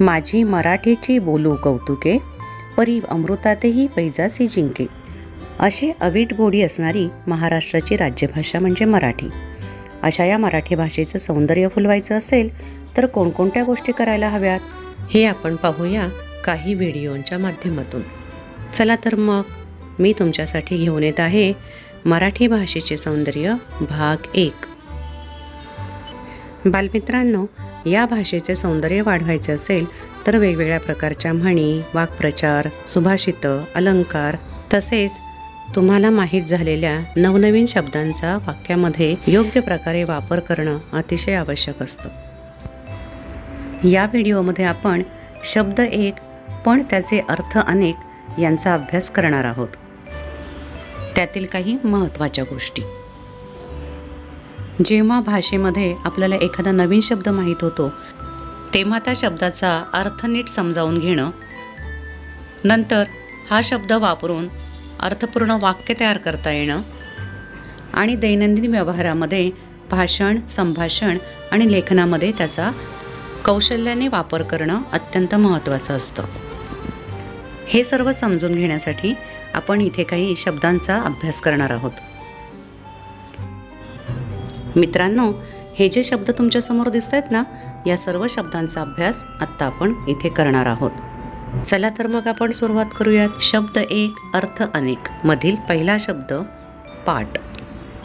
माझी मराठीची बोलू कौतुके परी अमृतातही पैजासी जिंके. अशी अवीट गोडी असणारी महाराष्ट्राची राज्यभाषा म्हणजे मराठी. अशा या मराठी भाषेचं सौंदर्य फुलवायचं असेल तर कोणकोणत्या गोष्टी करायला हव्यात? हे आपण पाहूया काही व्हिडिओंच्या माध्यमातून. चला तर मग मी तुमच्यासाठी घेऊन येत आहे मराठी भाषेचे सौंदर्य भाग एक. बालमित्रांनो या भाषेचे सौंदर्य वाढवायचे असेल तर वेगवेगळ्या प्रकारच्या म्हणी वाक्प्रचार सुभाषितं अलंकार तसेच तुम्हाला माहीत झालेल्या नवनवीन शब्दांचा वाक्यामध्ये योग्य प्रकारे वापर करणं अतिशय आवश्यक असतं. या व्हिडिओमध्ये आपण शब्द एक पण त्याचे अर्थ अनेक यांचा अभ्यास करणार आहोत. त्यातील काही महत्त्वाच्या गोष्टी. जेव्हा भाषेमध्ये आपल्याला एखादा नवीन शब्द माहीत होतो तेव्हा त्या शब्दाचा अर्थ नीट समजावून घेणं नंतर हा शब्द वापरून अर्थपूर्ण वाक्य तयार करता येणं आणि दैनंदिन व्यवहारामध्ये भाषण संभाषण आणि लेखनामध्ये त्याचा कौशल्याने वापर करणं अत्यंत महत्त्वाचं असतं. हे सर्व समजून घेण्यासाठी आपण इथे काही शब्दांचा अभ्यास करणार आहोत. मित्रांनो हे जे शब्द तुमच्यासमोर दिसत आहेत ना या सर्व शब्दांचा अभ्यास आत्ता आपण इथे करणार आहोत. चला तर मग आपण सुरुवात करूयात. शब्द एक अर्थ अनेक. मधील पहिला शब्द पाट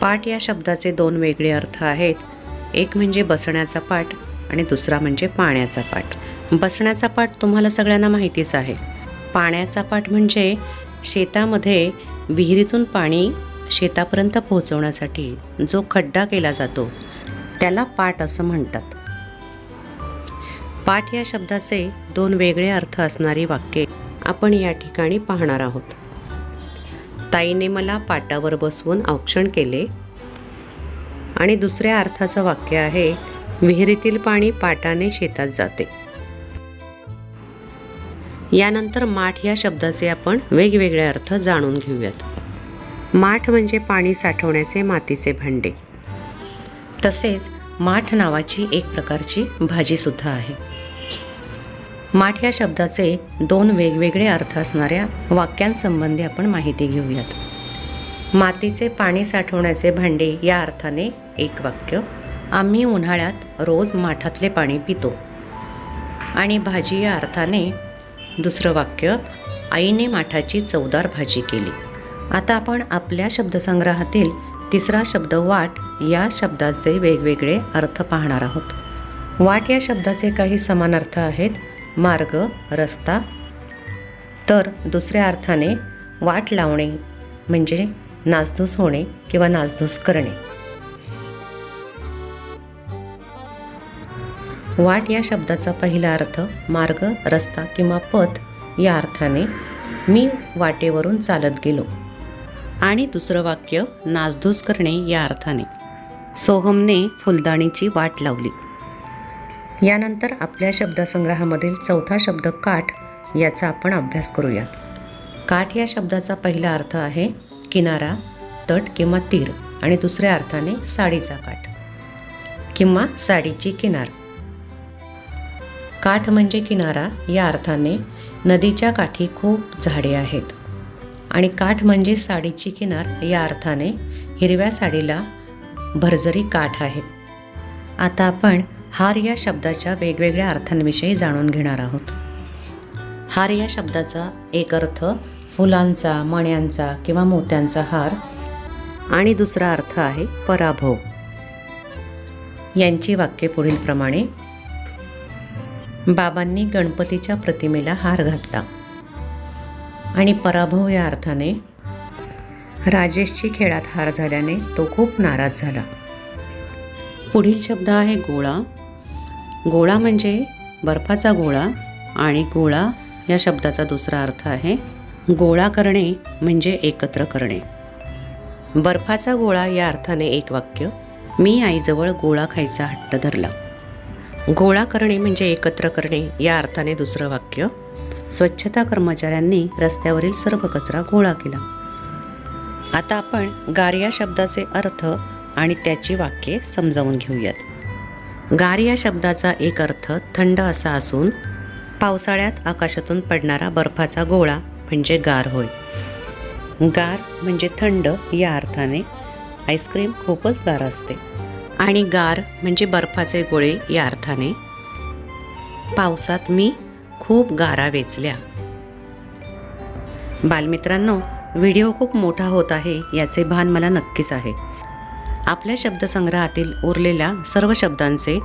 पाट या शब्दाचे दोन वेगळे अर्थ आहेत. एक म्हणजे बसण्याचा पाठ आणि दुसरा म्हणजे पाण्याचा पाठ. बसण्याचा पाठ तुम्हाला सगळ्यांना माहितीच आहे. पाण्याचा पाठ म्हणजे शेतामध्ये विहिरीतून पाणी शेतापर्यंत पोहोचवण्यासाठी जो खड्डा केला जातो त्याला पाट असं म्हणतात. पाठ या शब्दाचे दोन वेगळे अर्थ असणारी वाक्ये आपण या ठिकाणी पाहणार आहोत. ताईने मला पाटावर बसवून औक्षण केले. आणि दुसऱ्या अर्थाचं वाक्य आहे विहिरीतील पाणी पाटाने शेतात जाते. यानंतर माठ या शब्दाचे आपण वेगवेगळे अर्थ जाणून घेऊयात. माठ म्हणजे पाणी साठवण्याचे मातीचे भांडे. तसेच माठ नावाची एक प्रकारची भाजीसुद्धा आहे. माठ या शब्दाचे दोन वेगवेगळे अर्थ असणाऱ्या वाक्यांसंबंधी आपण माहिती घेऊयात. मातीचे पाणी साठवण्याचे भांडे या अर्थाने एक वाक्य. आम्ही उन्हाळ्यात रोज माठातले पाणी पितो. आणि भाजी या अर्थाने दुसरं वाक्य आईने माठाची चवदार भाजी केली. आता आपण आपल्या शब्दसंग्रहातील तिसरा शब्द वाट या शब्दाचे वेगवेगळे अर्थ पाहणार आहोत. वाट या शब्दाचे काही समान अर्थ आहेत. मार्ग रस्ता. तर दुसऱ्या अर्थाने वाट लावणे म्हणजे नासधूस होणे किंवा नासधूस करणे. वाट या शब्दाचा पहिला अर्थ मार्ग रस्ता किंवा पथ या अर्थाने मी वाटेवरून चालत गेलो. आणि दुसरं वाक्य नासधूस करणे या अर्थाने. सोहमने फुलदाणीची वाट लावली. यानंतर आपल्या शब्दसंग्रहामधील चौथा शब्द काठ याचा आपण अभ्यास करूयात. काठ या शब्दाचा पहिला अर्थ आहे किनारा तट किंवा तीर आणि दुसऱ्या अर्थाने साडीचा काठ किंवा साडीची किनार. काठ म्हणजे किनारा या अर्थाने नदीच्या काठी खूप झाडे आहेत. आणि काठ म्हणजे साडीची किनार या अर्थाने हिरव्या साडीला भरजरी काठ आहेत आता आपण हार या शब्दाच्या वेगवेगळ्या अर्थांविषयी जाणून घेणार आहोत. हार या शब्दाचा एक अर्थ फुलांचा मण्यांचा किंवा मोत्यांचा हार आणि दुसरा अर्थ आहे पराभव. यांची वाक्य पुढीलप्रमाणे बाबांनी गणपतीच्या प्रतिमेला हार घातला. आणि पराभव या अर्थाने राजेशची खेळात हार झाल्याने तो खूप नाराज झाला. पुढील शब्द आहे गोळा. गोळा म्हणजे बर्फाचा गोळा आणि गोळा या शब्दाचा दुसरा अर्थ आहे गोळा करणे म्हणजे एकत्र करणे. बर्फाचा गोळा या अर्थाने एक वाक्य. मी आईजवळ गोळा खायचा हट्ट धरला. गोळा करणे म्हणजे एकत्र करणे या अर्थाने दुसरं वाक्य. स्वच्छता कर्मचाऱ्यांनी रस्त्यावरील सर्व कचरा गोळा केला. आता आपण गार या शब्दाचे अर्थ आणि त्याची वाक्ये समजावून घेऊयात. गार या शब्दाचा एक अर्थ थंड असा असून पावसाळ्यात आकाशातून पडणारा बर्फाचा गोळा म्हणजे गार होय. गार म्हणजे थंड या अर्थाने आईस्क्रीम खूपच गार असते. आणि गार म्हणजे बर्फाचे गोळे या अर्थाने पावसात मी खूप गारा वेचल्या. बालमित्रांनो व्हिडिओ खूप मोठा होत आहे याचे भान मला नक्कीच आहे. आपल्या शब्दसंग्रहातील उरलेल्या सर्व शब्दांचे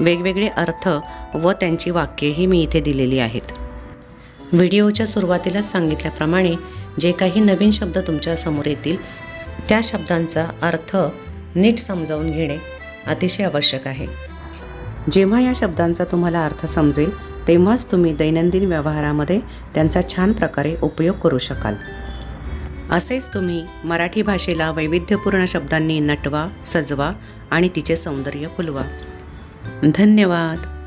वेगवेगळे अर्थ व त्यांची वाक्येही मी इथे दिलेली आहेत. व्हिडिओच्या सुरुवातीलाच सांगितल्याप्रमाणे जे काही नवीन शब्द तुमच्यासमोर येतील त्या शब्दांचा अर्थ नीट समजावून घेणे अतिशय आवश्यक आहे. जेव्हा या शब्दांचा तुम्हाला अर्थ समजेल तेव्हाच तुम्ही दैनंदिन व्यवहारामध्ये त्यांचा छान प्रकारे उपयोग करू शकाल. असेच तुम्ही मराठी भाषेला वैविध्यपूर्ण शब्दांनी नटवा सजवा आणि तिचे सौंदर्य फुलवा. धन्यवाद.